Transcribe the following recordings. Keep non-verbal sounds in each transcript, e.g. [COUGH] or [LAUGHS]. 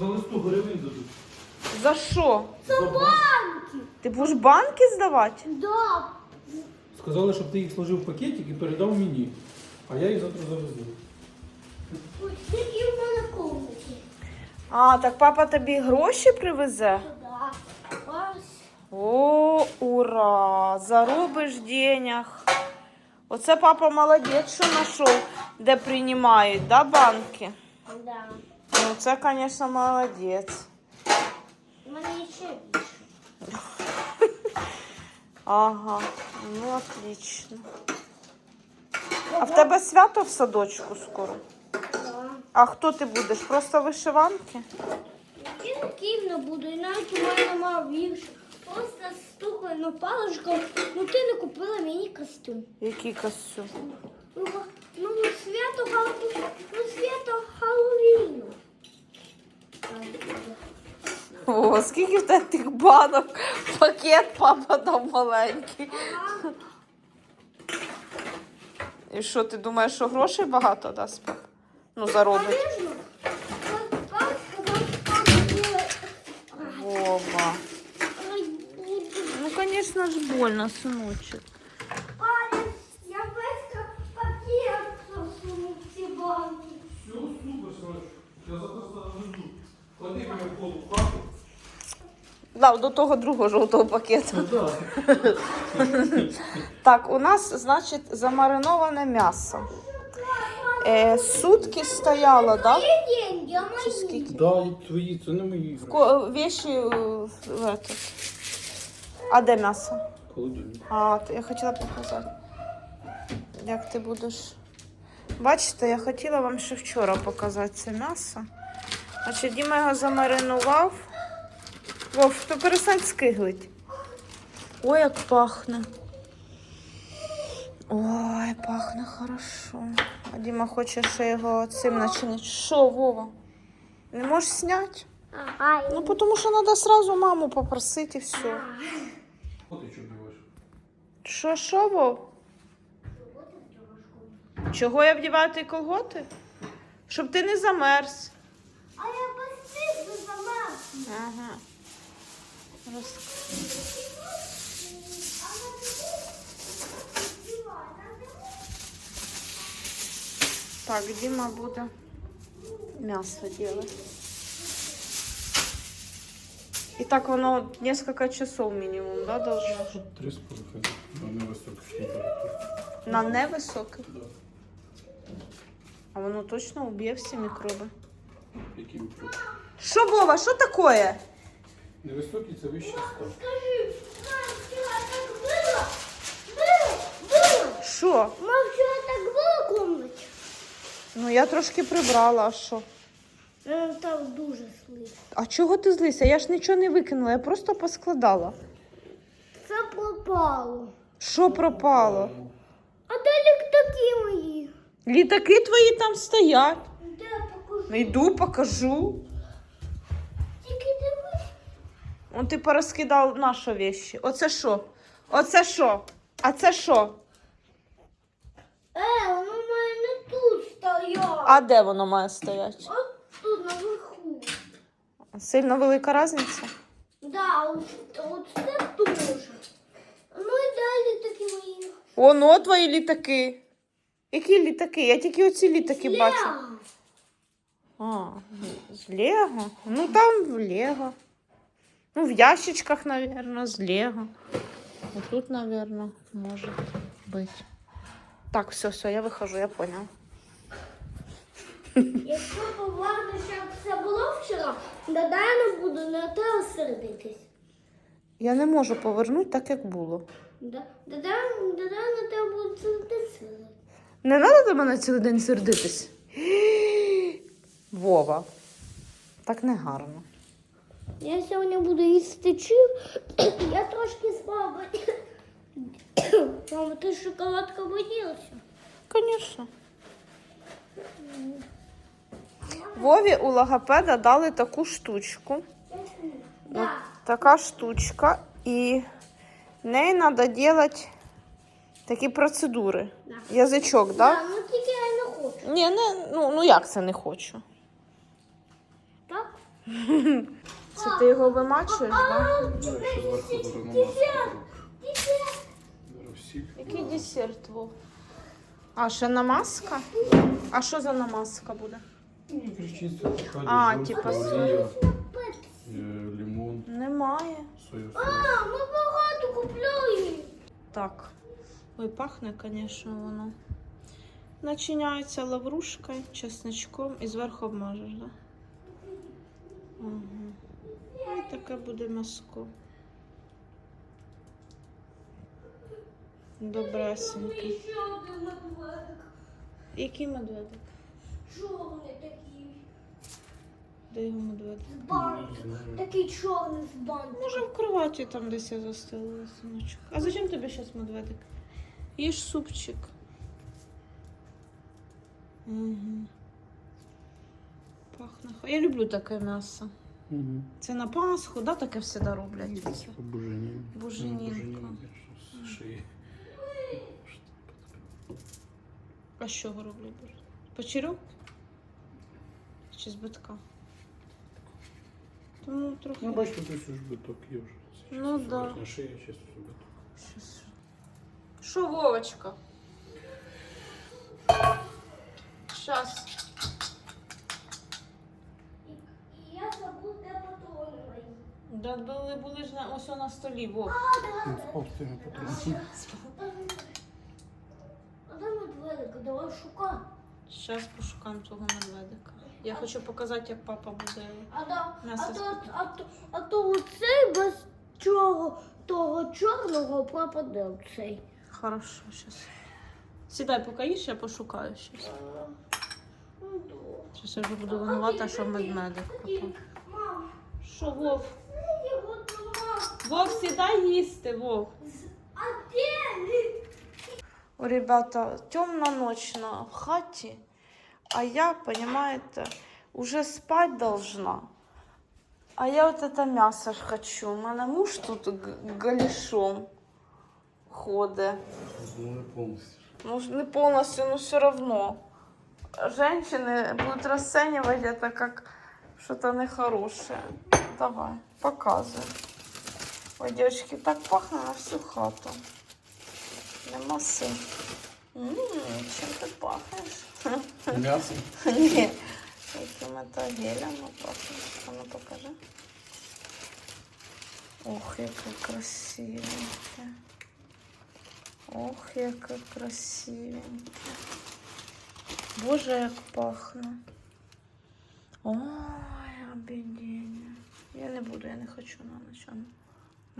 Сказали 100 гривень дадуть. За що? За банк. Ти будеш банки здавати? Да. Сказали, щоб ти їх сложив в пакетик і передав мені. А я їх завтра завезу. Ось такі в мене комнаті. А, так папа тобі гроші привезе? Да. Ось. О, ура! Заробиш денег. Оце папа молодець, що знайшов, де приймають, да, банки? Да. Ну, це, звісно, молодець. У мене ще більше. Ага, ну отлично. А в тебе свято в садочку скоро? Да. А хто ти будеш? Просто вишиванки? Я ківно буду, і навіть у мене мав вірш. Просто стукаю на паличку, ну ти не купила мені костюм. Який костюм? Ну, ну свято Галу- ну, свято Халлоуіну. О, скільки в тебе тих банок? Пакет папа там маленький. І що, ти думаєш, що грошей багато дасть папа? Ну, заробить. Вова. Ну, звісно ж, больно, синочок. Палець, я весь пакет засунув в ці банки. Все, супер, синочок. Я завтра завезу. Клади мене в полу в хату. Да, до того другого жовтого пакету. Ну так. [LAUGHS] Так, у нас, значить, замариноване м'ясо. Е, сутки стояло, да? Чи скільки? Да, і твої, це не мої гроші. Ко- Вещи е, в этот. А де м'ясо? Холодильник. А, то я хотіла показати. Як ти будеш. Бачите, я хотіла вам ще вчора показати це м'ясо. Значить, Діма його замаринував. Вов, то перестань скиглить. Ой, як пахне. Ой, пахне хорошо. А Діма хоче ще його цим начинити. Що, Вова? Не можеш зняти? Ага, Ну, тому що треба сразу маму попросити і все. От ти що? Що, що, Вов? Чого я вдіваю ті колготи? Щоб ти не замерз. А я постійно сама. Ага. Роз... Так, Діма буде м'ясо робити. І так воно несколько часов мінімум, да, должно? Три з половиною. На невисоких температурах. На невисоких. Да. А воно точно уб'є всі мікроби. Які мікроби? Що, Вова, що таке? Невисокий це вище 100. Скажи, мам, вчора так було? Було, було. Що? Мам, вчора так було в комнаті? Ну я трошки прибрала, а що? Ну, там дуже слизько. А чого ти злися? Я ж нічого не викинула, я просто поскладала. Це пропало. Що пропало? А де ліктаки мої? Літаки твої там стоять. Де покажу? Йду, покажу. Он ти порозкидав наші вещи. Оце що? Оце що? А це що? Е, воно має не тут стояти. А де воно має стояти? От тут наверху. Сильно велика різниця? Да, от, от це теж. Ну і далі такі мої. Оно твої літаки. Які літаки? Я тільки оці літаки бачу. А, з Лего? Ну там в Лего. Ну, в ящичках, наверное, з Лего. Вот тут, наверное, может быть. Так, все, все, я выхожу, я понял. Якщо повернеш, як це було вчора, не буду на те сердитись. Я не можу повернути так, як було. Да- тоді на тебе буду сердитися. Не треба до мене цілий день сердитись. Вова. Так не гарно. Я сьогодні буду їсти чив. [COUGHS] Я трошки спала. Мама, ти шоколадка поділася? Звісно. Вові у логопеда дали таку штучку. Да. Така штучка, і нею треба робити такі процедури. Да. Язичок, так? Да? Да, ну тільки я не хочу. Ні, не, ну, ну як це не хочу? Так? [LAUGHS] Це ти його вимачуєш, так? Який десерт, Вов? А, ще намазка? А що за намазка буде? А, типа е, лимон, Немає. А, ми багато купляємо. Так. Ой, пахне, звісно, воно. Начиняється лаврушкою, чесничком і зверху обмажеш, так? Да? Угу. Таке буде м'яско. Добресеньке. Ще один медведик. Який медведик? Чорний такий. Де його медведик? З банки. Такий чорний з банки. Може в кроваті там десь я застелила синочок. А зачем тобі зараз медведик? Їж супчик. Угу. Пахне. Я люблю таке м'ясо. Угу. Це на Пасху, да, таке завжди роблять. Буженінка. з шиї. А з чого роблять? боже? Печерьок? Чи з битка? Тому трохи. Ну, бачите, тут ж биток є вже. Ну, да. верхня шия, чисто биток. Щас. Що, Вовочка? Щас. І, і я забув, де патрони мої. Да, були, були ж на, ось на столі, Вов. Він впав з тими патронами. А де медведик? Давай шукати. Зараз пошукаємо того медведика. Я хочу показати, як папа буде. А, да, М'ясо а, то, а, то, а то оцей без чого, того чорного пропаде оцей. Хорошо, зараз. Сідай, поки їж, я пошукаю щось. Е, ну, добре. Зараз я вже буду винувата, що медведик пропав. Мам, Що, Вов? я його дома. Вов, сідай їсти, Вов. А де він? О, ребята, темна ночь на в хаті, а я, понимаете, уже спать должна. А я вот это мясо ж хочу. У мене муж тут г- голішом ходить. Ну, не повністю. Ну, ж не полностью, но все равно. Женщины будут расценивать это как что-то нехорошее. Давай, показывай. Ой, девочки, так пахнет на всю хату. Нема сил. М, Чем ты пахнешь? М'ясо. Ні, яким это гелем пахнешь. А ну покажи. Ох, яке красивеньке. Ох, яке красивеньке. Боже, як пахне. Ой, обідіння. Я не буду, я не хочу на ніч.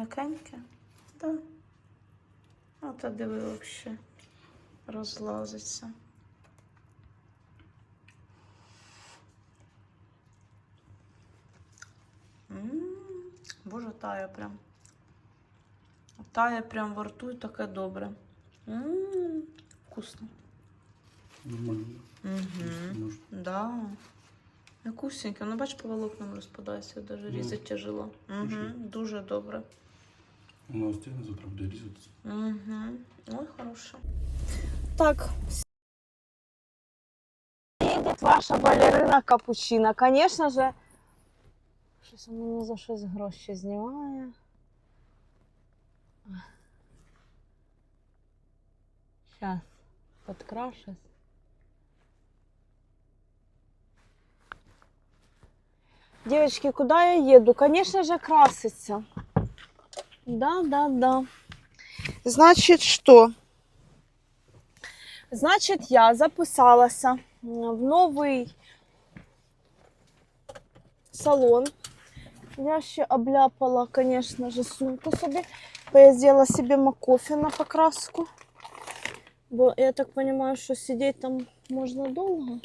Ну. М'якеньке? Да. А та диви взагалі розлазиться. М, Боже, тає прям. Тає прям во рту і таке добре. М, Вкусно. Нормально. Угу. Да. Вкусненьке. Ну, бач, по волокнам розпадається, Ну, різати тяжело. Угу. Дуже добре. Воно остигне, завтра буде різатися. Угу. Ой, хороше. Так. Едет ваша балерина капучино. Конечно же. Щось воно за щось гроші знімає. Сейчас. Подкрашусь. Девочки, куда я еду? Конечно же, краситься. Да, да, да. Значит, что? Значить, я записалася в новий салон. Я ще обляпала, конечно же, сумку собі. Бо я зробила собі макофе на покраску. Бо я так понимаю, що сидіти там можна довго.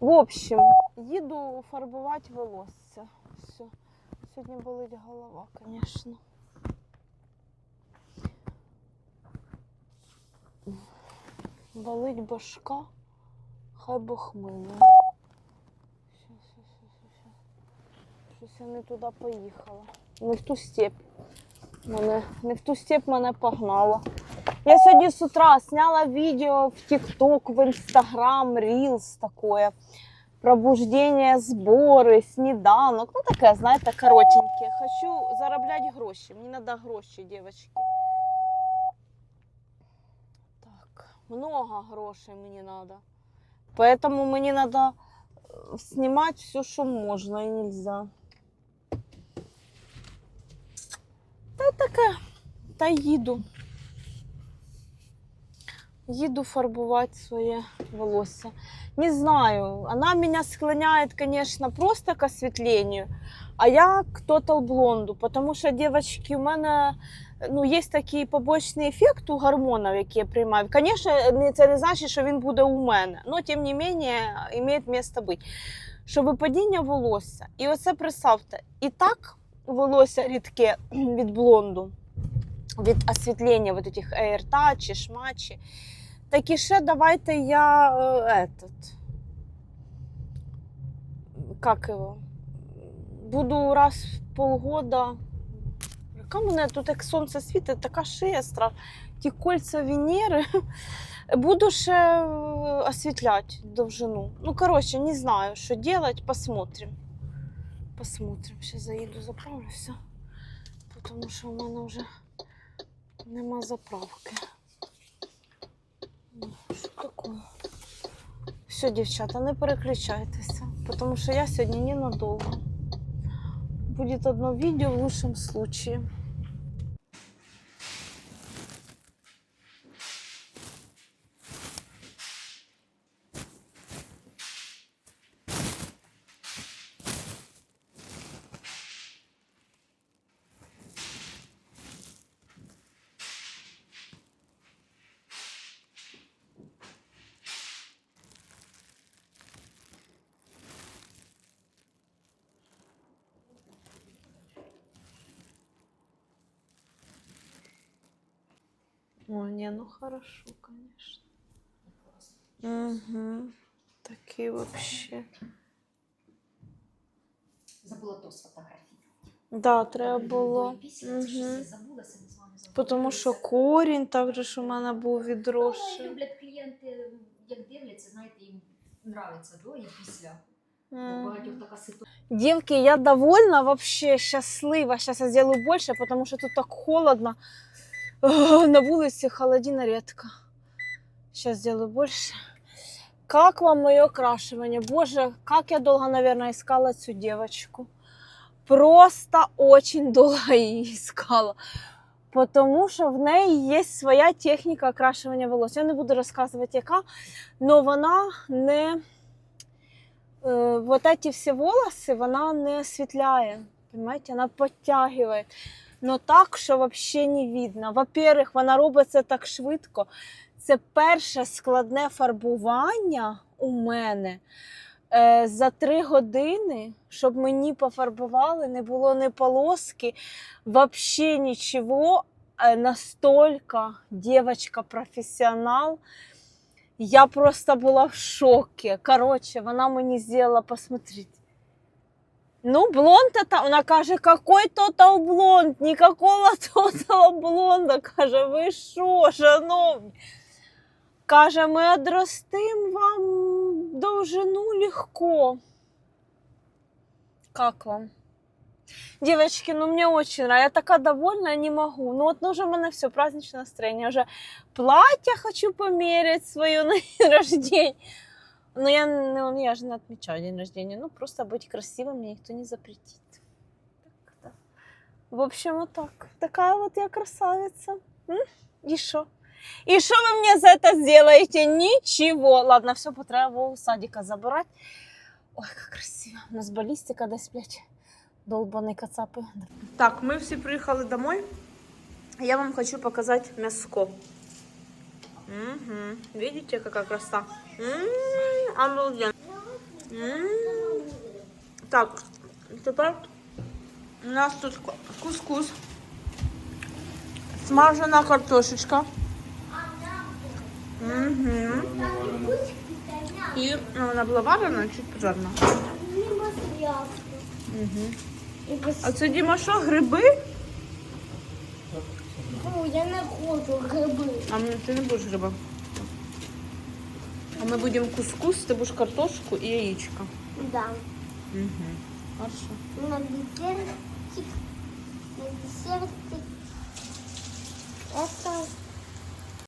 В общем, їду фарбувати волосся. Все. Сьогодні болить голова, звісно. Болить башка, хай Бог щас. Щось я не туди поїхала. Не в ту степь. Мене, не в ту степь мене погнала. Я сегодня с утра сняла видео в ТикТок, в Инстаграм, Рилс такое. Пробуждение, збори, сніданок. Ну таке, знаєте, коротеньке. Хочу заробляти гроші. Мені треба гроші, дівчатки. Так, много грошей мені треба. Поэтому мені треба знімати все, що можна і нельзя. Та таке, та їду. Їду фарбувати своє волосся. Не знаю, она меня склоняет, конечно, просто к осветлению, а я к тотал блонду, потому що, девочки, у мене ну, є такий побочний ефект у гормонів, які я приймаю. Звісно, це не значить, що він буде у мене, але тим не менше, має місце бути. Що випадіння волосся. І оце представте, і так волосся рідке від блонду, від освітлення вот этих аиртачі, шмачі. Так і ще давайте я е, этот, как его, буду раз в полгода. Яка мене тут як сонце світить, така шия страшна. Ті кольця Венери. [LAUGHS] Буду ще е, освітляти довжину. Ну, коротше, не знаю, що делать, посмотрим. Посмотрим. Ще заїду, заправлюся, тому що в мене вже нема заправки. Ну, Що таке? Все, дівчата, не переключайтеся, тому що я сьогодні ненадовго. Буде одно відео в лучшем случае. Ой, не, ну хорошо, конечно. Угу. Такие вообще. Забула то сфотографувати. Да, треба було. Я забулася, з вами. Тому що корінь також у мене був Ну, відросший. люблять клієнти, як дивляться, знаєте, їм нравиться до і після. У багатьох така ситуація. Девки, я довольна, вообще счастлива. Сейчас я сделаю больше, потому что тут так холодно. Ах, На улице холодина редко. Сейчас сделаю больше. Как вам мое окрашивание? Боже, как я долго, наверное, искала эту девочку. Просто очень долго її искала. Потому що в неї є своя техніка окрашування волос. Я не буду розказувати, яка, але вона не э, вот эти все волосы вона не осветляет, понимаете, она подтягивает. Но так, що вообще не видно. Во-первых, вона робить це так швидко. Це перше складне фарбування у мене е, за три години, щоб мені пофарбували, не було ні полоски, вообще нічого. Е, Настолько девочка професіонал. Я просто була в шокі. Коротше, вона мені зробила, посмотрите. Ну, блонд это, вона каже, какой тотал блонд, никакого тотал блонда. Каже, ви що, шановні? Каже, ми одростим вам довжину легко. Как вам? Девочки, ну мне очень нравится. Я такая довольна, не могу. Ну вот ну уже у меня все, праздничное настроение. Уже платье хочу померить свое [LAUGHS] на день рождения. Но я, ну, я же не отмечаю день рождения. Ну, просто быть красивым мне никто не запретит. Так, да. В общем, вот так. Такая вот я красавица. М? И что? И что вы мне за это сделаете? Ничего. Ладно, все, потреба Вову з садика забирать. Ой, как красиво. У нас балістика десь, блядь, долбані кацапи. Так, ми всі приїхали домой. Я вам хочу показать мяско. Угу. Видите, какая красота? М, Обалденно. М. Так, тепер у нас тут ку- кускус, смажена картошечка. Угу. І ну, вона була варена, чуть пожарна. Угу. А це Діма що, гриби? Ой, я не хочу гриби. А м, ти не будеш гриба. А ми будемо кускус, ти будеш картошку і яєчко. Да. Угу. Хорошо. На десертик. На десертик